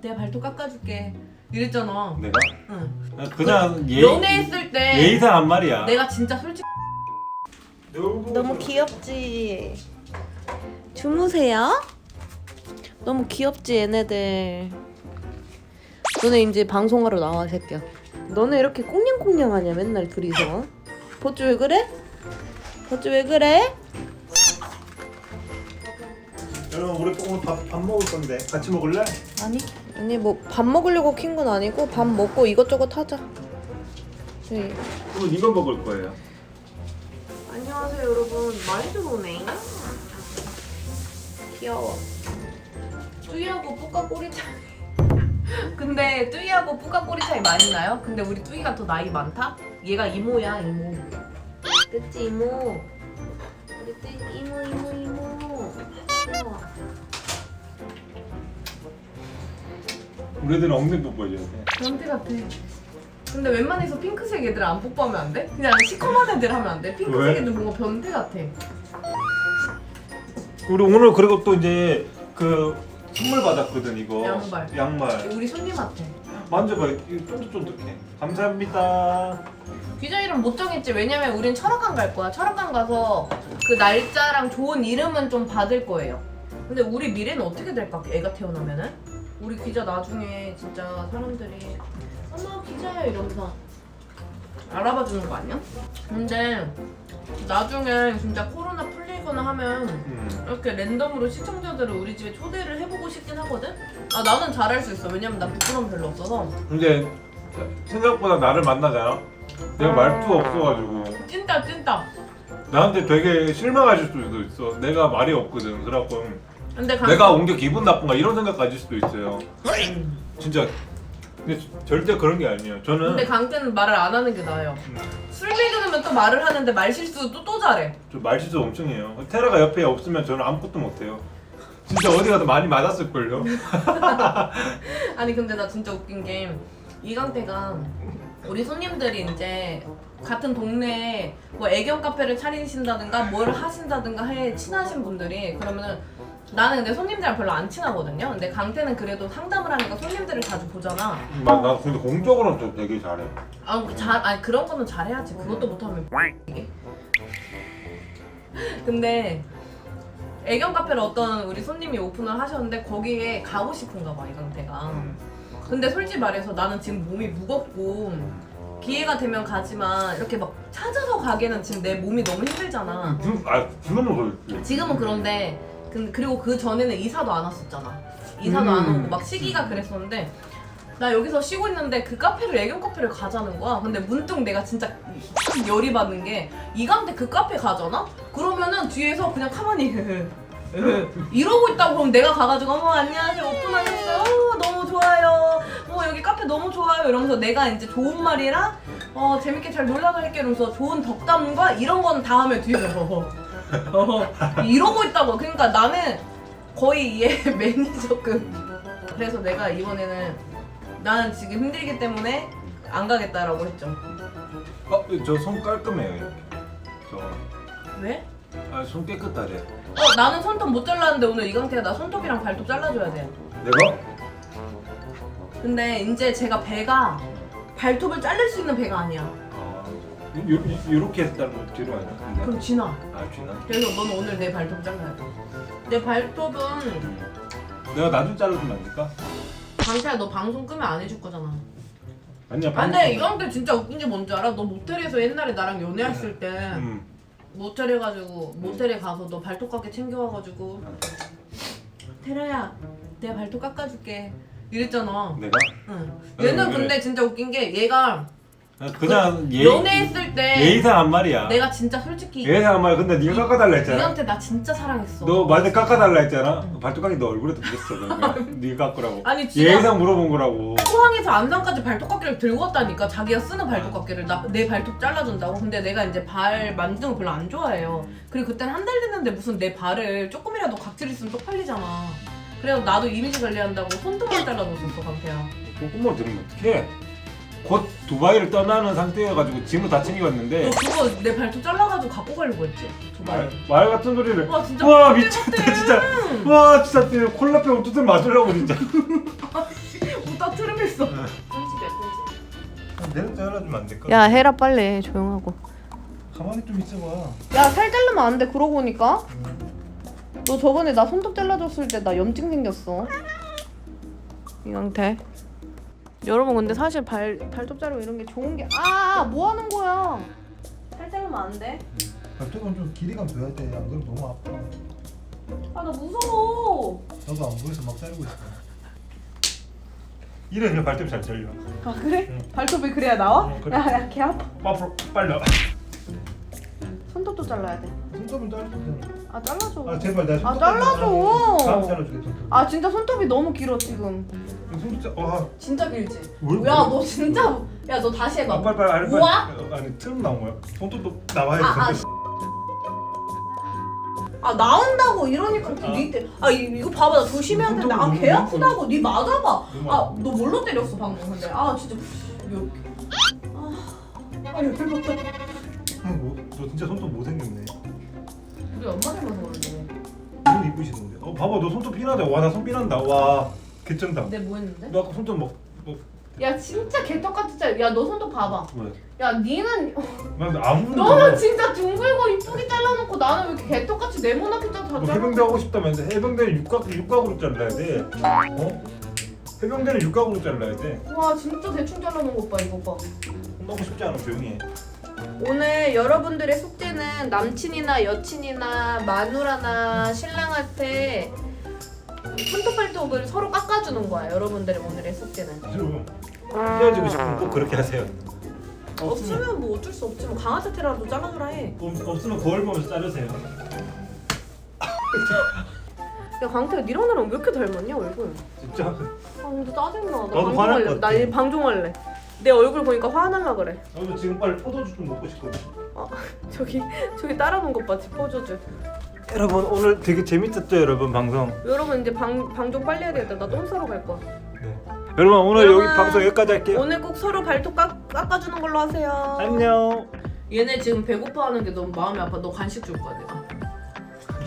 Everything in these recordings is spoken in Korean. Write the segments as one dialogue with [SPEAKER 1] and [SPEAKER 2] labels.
[SPEAKER 1] 내가 발톱 깎아줄게 이랬잖아
[SPEAKER 2] 내가?
[SPEAKER 1] 응.
[SPEAKER 2] 그냥 예,
[SPEAKER 1] 연애했을 때
[SPEAKER 2] 예의상 한 말이야.
[SPEAKER 1] 내가 진짜 솔직히
[SPEAKER 3] 너무 귀엽지? 주무세요? 너무 귀엽지 얘네들 너네 이제 방송하러 나와 새끼야 너네 이렇게 꽁냥꽁냥하냐 맨날 둘이서 버쭈 왜 그래? 버쭈 왜 그래?
[SPEAKER 2] 여러분 우리 오늘 밥, 밥 먹을 건데 같이 먹을래?
[SPEAKER 3] 아니 아니 뭐 밥 먹으려고 킨 건 아니고 밥 먹고 이것저것 하자 네.
[SPEAKER 2] 오늘 이거 먹을 거예요.
[SPEAKER 3] 안녕하세요 여러분 많이 들어오네 귀여워
[SPEAKER 1] 뚜이하고 뿌까 꼬리 차이 근데 뚜이하고 뿌까 꼬리 차이 많이 나요? 근데 우리 뚜이가 더 나이 많다? 얘가 이모야 이모
[SPEAKER 3] 그치 이모 우리 또 이모 이모 이모
[SPEAKER 2] 우리들은 엉덩이 뽀뽀해줘야 돼.
[SPEAKER 1] 변태 같아 근데 웬만해서 핑크색 애들 안 뽀뽀하면 안 돼? 그냥 시커먼 애들 하면 안 돼? 핑크색
[SPEAKER 2] 왜?
[SPEAKER 1] 애들 뭔가 변태 같아
[SPEAKER 2] 우리 오늘 그리고 또 이제 그 선물 받았거든 이거.
[SPEAKER 1] 양말.
[SPEAKER 2] 양말.
[SPEAKER 1] 우리 손님한테
[SPEAKER 2] 만져봐. 이거 쫀득쫀득해. 감사합니다.
[SPEAKER 1] 귀자 이름 못 정했지 왜냐면 우린 철학관 갈 거야 철학관 가서 그 날짜랑 좋은 이름은 좀 받을 거예요 근데 우리 미래는 어떻게 될까 애가 태어나면은? 우리 귀자 나중에 진짜 사람들이 어머 귀자야 이러면서 알아봐 주는 거 아니야? 근데 나중에 진짜 코로나 풀리거나 하면
[SPEAKER 2] 음.
[SPEAKER 1] 이렇게 랜덤으로 시청자들을 우리 집에 초대를 해보고 싶긴 하거든? 아 나는 잘할 수 있어 왜냐면 나 부끄러움 별로 없어서
[SPEAKER 2] 근데 생각보다 나를 만나잖아. 내가
[SPEAKER 1] 아.
[SPEAKER 2] 말투가 없어가지고
[SPEAKER 1] 찐따 찐따
[SPEAKER 2] 나한테 되게 실망하실 수도 있어. 내가 말이 없거든. 그래갖고
[SPEAKER 1] 근데 강...
[SPEAKER 2] 내가 온 게 기분 나쁜가 이런 생각 가질 수도 있어요.
[SPEAKER 1] 음.
[SPEAKER 2] 진짜. 근데 절대 그런 게 아니에요. 저는
[SPEAKER 1] 근데 강태는 말을 안 하는 게 나아요.
[SPEAKER 2] 음,
[SPEAKER 1] 술 먹으면 또 말을 하는데 말 실수 또, 또 잘해.
[SPEAKER 2] 저 말실수 엄청 해요. 테라가 옆에 없으면 저는 아무것도 못해요. 진짜 어디 가도 많이 맞았을걸요.
[SPEAKER 1] 아니 근데 나 진짜 웃긴 게 이강태가 우리 손님들이 이제 같은 동네에 뭐 애견 카페를 차리신다든가 뭘 하신다든가 해 친하신 분들이 그러면은 나는 근데 손님들이랑 별로 안 친하거든요. 근데 강태는 그래도 상담을 하니까 손님들을 자주 보잖아.
[SPEAKER 2] 나, 나 근데 공적으로는 좀 되게 잘해.
[SPEAKER 1] 아, 그 잘, 아니 그런 거는 잘해야지. 그것도 못하면 이게. 근데 애견 카페를 어떤 우리 손님이 오픈을 하셨는데 거기에 가고 싶은가 봐 이 강태가.
[SPEAKER 2] 음.
[SPEAKER 1] 근데 솔직히 말해서 나는 지금 몸이 무겁고 기회가 되면 가지만 이렇게 막 찾아서 가기에는 지금 내 몸이 너무 힘들잖아.
[SPEAKER 2] 지금 아 지금은 그렇지.
[SPEAKER 1] 지금은 그런데 근 그리고 그 전에는 이사도 안 왔었잖아. 이사도
[SPEAKER 2] 음.
[SPEAKER 1] 안 오고 막 시기가 그랬었는데 나 여기서 쉬고 있는데 그 카페를 애견 카페를 가자는 거야. 근데 문득 내가 진짜 확 열이 받는 게 이강대 그 카페 가잖아? 그러면은 뒤에서 그냥 가만히 이러고 있다고 그럼 내가 가가지고 어머 안녕하세요 오픈하셨어요 어, 너무 좋아요 어 여기 카페 너무 좋아요 이러면서 내가 이제 좋은 말이랑 어 재밌게 잘 놀다 갈게 이러면서 좋은 덕담과 이런 건 다 하면 뒤에서 어, 이러고 있다고. 그러니까 나는 거의 얘 매니저급. 그래서 내가 이번에는 나는 지금 힘들기 때문에 안 가겠다라고 했죠.
[SPEAKER 2] 어, 저 손 깔끔해요. 이렇게. 저,
[SPEAKER 1] 왜?
[SPEAKER 2] 아, 손 깨끗하래.
[SPEAKER 1] 어 나는 손톱 못 잘랐는데 오늘 이강태가 나 손톱이랑 발톱 잘라줘야 돼.
[SPEAKER 2] 내가?
[SPEAKER 1] 근데 이제 제가 배가 발톱을 자를 수 있는 배가 아니야.
[SPEAKER 2] 아, 요, 요, 요렇게 했다면 뒤로 아니야?
[SPEAKER 1] 그럼 지나.
[SPEAKER 2] 아, 쥐나?
[SPEAKER 1] 그래서 너는 오늘 내 발톱 잘라야 돼. 내 발톱은
[SPEAKER 2] 내가 나중 잘라주면 안 될까?
[SPEAKER 1] 강태야 너 방송 끄면 안 해줄 거잖아.
[SPEAKER 2] 아니야,
[SPEAKER 1] 아, 근데 이강태 진짜 웃긴 게 뭔지 알아? 너 모텔에서 옛날에 나랑 연애했을 때
[SPEAKER 2] 음.
[SPEAKER 1] 모텔에 가지고 모텔에 가서 너 발톱 깎게 챙겨와가지고 테라야 내가 발톱 깎아줄게 이랬잖아.
[SPEAKER 2] 내가?
[SPEAKER 1] 응.
[SPEAKER 2] 왜,
[SPEAKER 1] 얘는
[SPEAKER 2] 왜?
[SPEAKER 1] 근데 진짜 웃긴 게 얘가
[SPEAKER 2] 아, 그냥 예,
[SPEAKER 1] 연애했을 때
[SPEAKER 2] 예의상 한 말이야.
[SPEAKER 1] 내가 진짜 솔직히
[SPEAKER 2] 예의상 한 말. 근데 네가 깎아달라 했잖아.
[SPEAKER 1] 이한테 나 진짜 사랑했어.
[SPEAKER 2] 너 만약 깎아달라 했잖아. 발톱 깎이 너 얼굴에도 묻었어. 네가 깎으라고.
[SPEAKER 1] 아니 지가
[SPEAKER 2] 예의상 물어본 거라고.
[SPEAKER 1] 포항에서 안산까지 발톱 깎이를 들고 왔다니까 자기가 쓰는 발톱 깎이를 나, 내 발톱 잘라준다고 근데 내가 이제 발 만지는 거 별로 안 좋아해요 그리고 그땐 한 달 됐는데 무슨 내 발을 조금이라도 각질 있으면 쪽팔리잖아 그래서 나도 이미지 관리한다고 손톱만 잘라줬었어 강태야
[SPEAKER 2] 콧구멍 들으면 어떡해? 곧 두바이를 떠나는 상태여가지고 짐을 다 챙겨왔는데
[SPEAKER 1] 너 그거 내 발톱 잘라가지고 갖고 가려고 했지? 두바이.
[SPEAKER 2] 말, 말 같은 소리를.
[SPEAKER 1] 와 진짜
[SPEAKER 2] 와 미쳤다. 진짜. 와 진짜 콜라병 두들 맞으려고 진짜.
[SPEAKER 1] 아씨 웃다 트름했어. 편집이야 편집.
[SPEAKER 2] 내가 잘라주면 안 될까?
[SPEAKER 3] 야 해라 빨리 조용하고.
[SPEAKER 2] 가만히 좀 있어봐.
[SPEAKER 3] 야 살 자르면 안 돼 그러고 보니까. 너 저번에 나 손톱 잘라줬을 때 나 염증 생겼어. 이 상태 여러분 근데 사실 발, 발톱 자르고 이런 게 좋은 게 아 뭐 하는 거야 살 자르면 안돼아 나
[SPEAKER 4] 발톱은 좀 길이감 둬야 돼. 안 그러면 너무 아파.
[SPEAKER 3] 무서워
[SPEAKER 4] 나도 안 보여서 막 자르고 있어.
[SPEAKER 2] 그냥 발톱 잘 잘려.
[SPEAKER 3] 아 그래?
[SPEAKER 2] 응.
[SPEAKER 3] 발톱이 그래야 나와?
[SPEAKER 2] 응, 그래.
[SPEAKER 3] 야 야 개 아파
[SPEAKER 2] 앞으로 나와.
[SPEAKER 3] 손톱도 잘라야
[SPEAKER 4] 손톱은 자르도 돼.
[SPEAKER 3] 돼아 잘라줘
[SPEAKER 4] 아 제발
[SPEAKER 3] 나아
[SPEAKER 4] 손톱
[SPEAKER 3] 잘라줘
[SPEAKER 4] 다음 잘라줄게 손톱.
[SPEAKER 3] 아 진짜 손톱이 너무 길어 지금
[SPEAKER 2] 자, 와.
[SPEAKER 1] 진짜 길지.
[SPEAKER 2] 뭘?
[SPEAKER 1] 야 너 진짜 야 너 다시 해봐.
[SPEAKER 2] 아, 빨리 빨리 아니? 어, 아니 트름 나온 거야. 손톱도 나와야
[SPEAKER 1] 아, 아,
[SPEAKER 2] 돼.
[SPEAKER 1] 아 나온다고 이러니까 또
[SPEAKER 2] 아.
[SPEAKER 1] 니 때. 아 이- 이거 봐봐 나 조심해야 돼. 나개
[SPEAKER 2] 너무
[SPEAKER 1] 아프다고. 니 맞아봐. 아. 너 뭘로 때렸어 방금 근데. 아 진짜 이렇게. 아, 아 열받아.
[SPEAKER 2] 뭐, 너 진짜 손톱 못 생겼네.
[SPEAKER 1] 우리 엄마 닮아서 그런데.
[SPEAKER 2] 너무 이쁘시던데. 어 봐봐 너 손톱 피나다. 와나 손 피난다. 와 개쩐다.
[SPEAKER 1] 근데 뭐 했는데?
[SPEAKER 2] 너 아까 손톱 뭐 뭐.
[SPEAKER 1] 야 진짜 개떡같이 짜. 야너 손톱 봐봐.
[SPEAKER 2] 뭐.
[SPEAKER 1] 야 니는
[SPEAKER 2] 난 아무.
[SPEAKER 1] 너는 진짜 둥글고 이쁘게 잘라놓고 나는 왜 이렇게 개떡같이 네모나게
[SPEAKER 2] 짜다너
[SPEAKER 1] 잘라.
[SPEAKER 2] 해병대 하고 싶다면서 해병대는 육각 육각으로 잘라야 돼. 어? 해병대는 육각으로 잘라야 돼.
[SPEAKER 1] 와 진짜 대충 잘라놓은 것봐 이거 봐.
[SPEAKER 2] 혼나고 싶지 않아 조용히 해.
[SPEAKER 3] 오늘 여러분들의 숙제는 남친이나 여친이나 마누라나 신랑한테 손톱 발톱을 서로 깎아주는 거야. 여러분들의 오늘의 숙제는.
[SPEAKER 2] 헤어지고 싶으면 꼭 그렇게 하세요. 없으면
[SPEAKER 1] 없으면 뭐 어쩔 수 없지 뭐 강아지 테라도 잘라주라 해.
[SPEAKER 2] 없- 없으면 거울 보면서 자르세요.
[SPEAKER 3] 야 강태야 니랑 나랑 왜 이렇게 닮았냐 얼굴?
[SPEAKER 2] 진짜.
[SPEAKER 3] 아 근데 짜증나. 나
[SPEAKER 2] 나도 화날
[SPEAKER 3] 방종할래. 것나
[SPEAKER 2] 같아.
[SPEAKER 3] 이 방종할래. 내 얼굴 보니까 화날라 그래.
[SPEAKER 2] 나도 지금 빨리 포도주 좀 먹고 싶거든.
[SPEAKER 3] 저기 저기 따라놓은 것 봐. 지퍼줘줘.
[SPEAKER 2] 여러분 오늘 되게 재밌었죠 여러분 방송.
[SPEAKER 3] 여러분 이제 방 방종 빨리 해야 되겠다. 나 똥 싸러 갈 거야.
[SPEAKER 2] 네. 여러분 오늘
[SPEAKER 3] 여러분,
[SPEAKER 2] 여기 방송 여기까지 할게요.
[SPEAKER 3] 오늘 꼭 서로 발톱 깎, 깎아주는 걸로 하세요.
[SPEAKER 2] 안녕.
[SPEAKER 1] 얘네 지금 배고파하는 게 너무 마음이 아파. 너 간식 줄 거야 내가.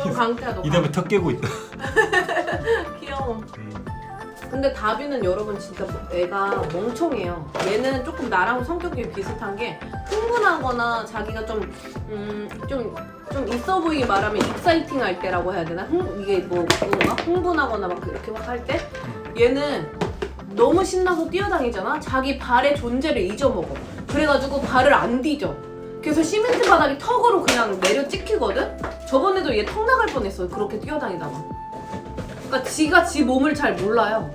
[SPEAKER 1] 그럼 강태야 너.
[SPEAKER 2] 이대로 턱 깨고 있다.
[SPEAKER 1] 간- 귀여워. 근데 다비는 여러분 진짜 애가 멍청해요. 얘는 조금 나랑 성격이 비슷한 게 흥분하거나 자기가 좀, 음, 좀, 좀 있어 보이게 말하면 익사이팅 할 때라고 해야 되나? 흥, 이게 뭐, 뭔가? 흥분하거나 막 그렇게 막 할 때? 얘는 너무 신나서 뛰어다니잖아? 자기 발의 존재를 잊어먹어. 그래가지고 발을 안 뒤져. 그래서 시멘트 바닥이 턱으로 그냥 내려 찍히거든? 저번에도 얘 턱 나갈 뻔했어요. 그렇게 뛰어다니다가. 그러니까 지가 지 몸을 잘 몰라요.